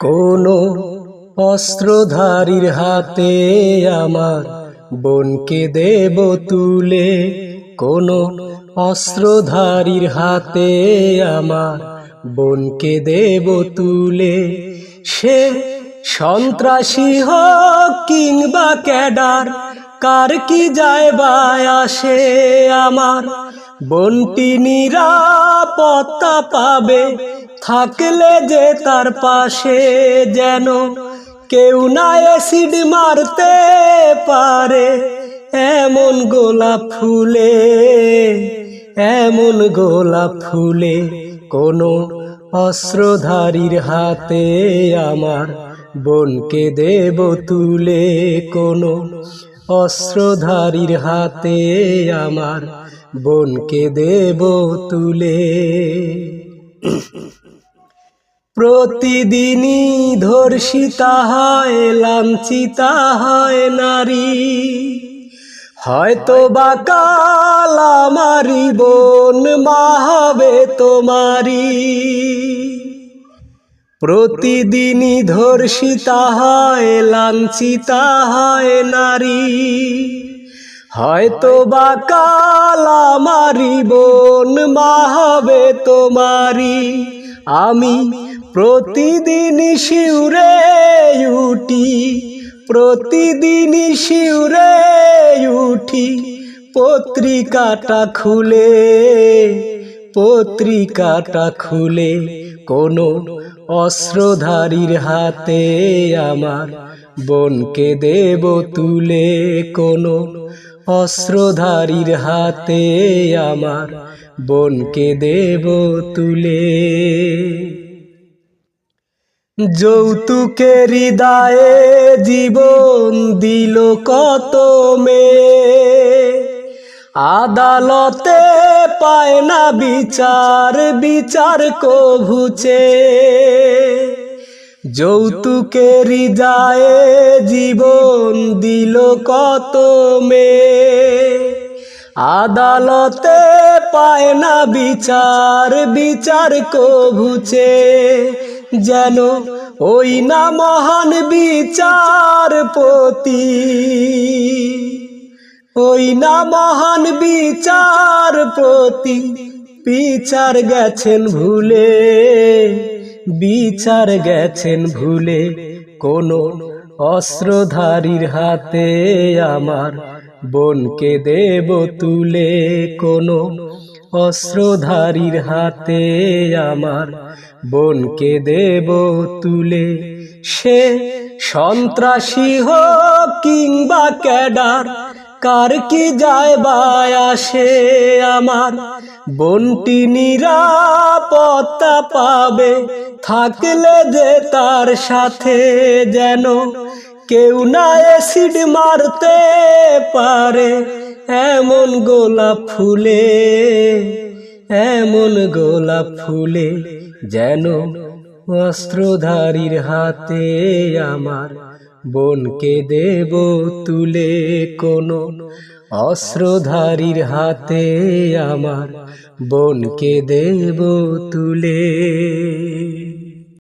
কোনো অস্ত্রধারীর হাতে আমার বোনকে দেব তুলে। কোনো অস্ত্রধারীর হাতে আমার বোনকে দেব তুলে। সে সন্ত্রাসী হোক কিংবা ক্যাডার, কার কি যায় বা আসে আমার, বন্টি নিরাপত্তা পাবে। থাকলে যে তার পাশে যেন কেউ না অ্যাসিড মারতে পারে। এমন গোলাপ ফুলে, এমন গোলাপ ফুলে কোনো অস্ত্রধারীর হাতে আমার বোনকে দেব তুলে। কোনো অস্ত্রধারীর হাতে আমার বোনকে দেব তুলে। প্রতিদিনই ধর্ষিতা হয়, লাঞ্ছিতা হয় নারী। হয়তো বা কাল আমারি বোন মা হবে তোমারি প্রতিদিনই ধর্ষিতা হয়, লাঞ্ছিতা হয় নারী। হয়তো বা কাল আমারি বোন মা হবে তোমারি। আমি প্রতিদিন শিউরে উঠি, প্রতিদিন শিউরে উঠি, পত্রিকাটা খুলে পত্রিকাটা খুলে, কোনো অস্ত্রধারীর হাতে আমার বোনকে দেব তুলে, কোনো অস্ত্রধারীর হাতে আমার বোনকে দেব তুলে। যৌতুকের হৃদয়ে জীবন দিল কত মেয়ে। আদালতে পায় না বিচার বিচার কভুচে যৌতুকের হৃদয়ে জীবন দিল কত মেয়ে। আদালতে পায় না বিচার বিচার কভুচে যেন ওই না মহান বিচারপতি। ওই না মহান বিচারপতি, বিচার গেছেন ভুলে। বিচার গেছেন ভুলে, কোনো অস্ত্রধারীর হাতে আমার বোনকে দেব তুলে, কোনো অস্ত্রধারীর হাতে আমার বোনকে দেব তুলে। সে সন্ত্রাসী হোক কিংবা ক্যাডার কার কি যায় বা আসে আমার? বন্টি নিরাপত্তা পাবে, থাকলে যে তার সাথে যেন। কেউ না অ্যাসিড মারতে পারে, এমন গোলাপ ফুলে, এমন গোলাপ ফুলে যেন অস্ত্রধারীর হাতে আমার। বোনকে দেব তুলে কোনো অস্ত্রধারীর হাতে আমার। বোনকে দেব তুলে